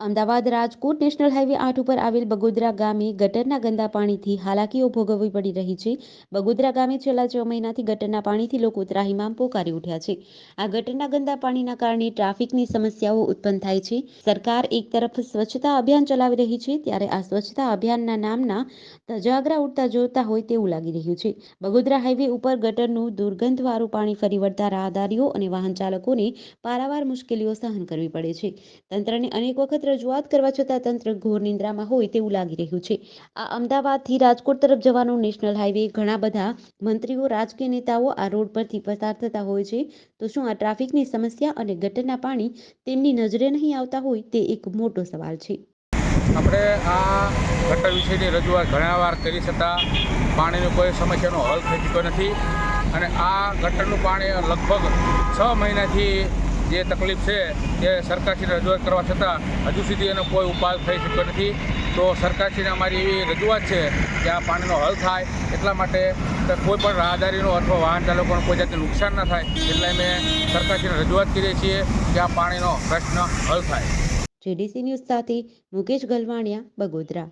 Ahmedabad Rajkot national highway આઠ ઉપર આવેલ બગોદરા ગામે ગટરના ગંદા પાણીથી હાલાકીઓ ભોગવવી પડી રહી છે. બગોદરા ગામે છેલ્લા છ મહિનાથી ગટરના પાણીથી લોકો ત્રાહિમામ પોકારી ઉઠ્યા છે. આ ગટરના ગંદા પાણીના કારણે ટ્રાફિકની સમસ્યાઓ ઉત્પન્ન થાય છે. સરકાર એક તરફ સ્વચ્છતા અભિયાન ચલાવી રહી છે, ત્યારે આ સ્વચ્છતા અભિયાનના નામના ધજાગરા ઉડતા જોતા હોય તેવું લાગી રહ્યું છે. બગોદરા હાઈવે ઉપર ગટરનું દુર્ગંધવાળું પાણી ફરી વળતા રાહદારીઓ અને વાહન ચાલકોને પારાવાર મુશ્કેલીઓ સહન કરવી પડે છે. તંત્રને અનેક વખત રજૂઆત કરવા છતાં તંત્ર ઘોર નિંદ્રામાં હોય તેવું લાગી રહ્યું છે. આ અમદાવાદથી રાજકોટ તરફ જવાનો નેશનલ હાઈવે ઘણા બધા મંત્રીઓ, રાજકીય નેતાઓ આ રોડ પરથી પસાર થતા હોય છે. તો શું આ ટ્રાફિકની સમસ્યા અને ગટરના પાણી તેમની નજરે નહીં આવતા હોય તે એક મોટો સવાલ છે. આપણે આ ગટર વિશેની રજૂઆત ઘણા વાર કરી છતાં પાણીની કોઈ સમસ્યાનો હલ થઈ ચૂક્યો નથી. અને આ ગટરનું પાણી લગભગ છ મહિનાથી જે તકલીફ છે તે સરકારશ્રીને રજૂઆત કરવા છતાં હજુ સુધી એનો કોઈ ઉપાય થઈ શક્યો નથી. તો સરકારશ્રીને અમારી એવી રજૂઆત છે કે આ પાણીનો હલ થાય એટલા માટે કોઈ પણ રાહદારીનો અથવા વાહન ચાલકોને કોઈ જાતનું નુકસાન ન થાય એટલે અમે સરકારશ્રીને રજૂઆત કરીએ છીએ કે આ પાણીનો પ્રશ્ન હલ થાય. જેડીસી ન્યૂઝ સાથે મુકેશ ગલવાણિયા, બગોદરા.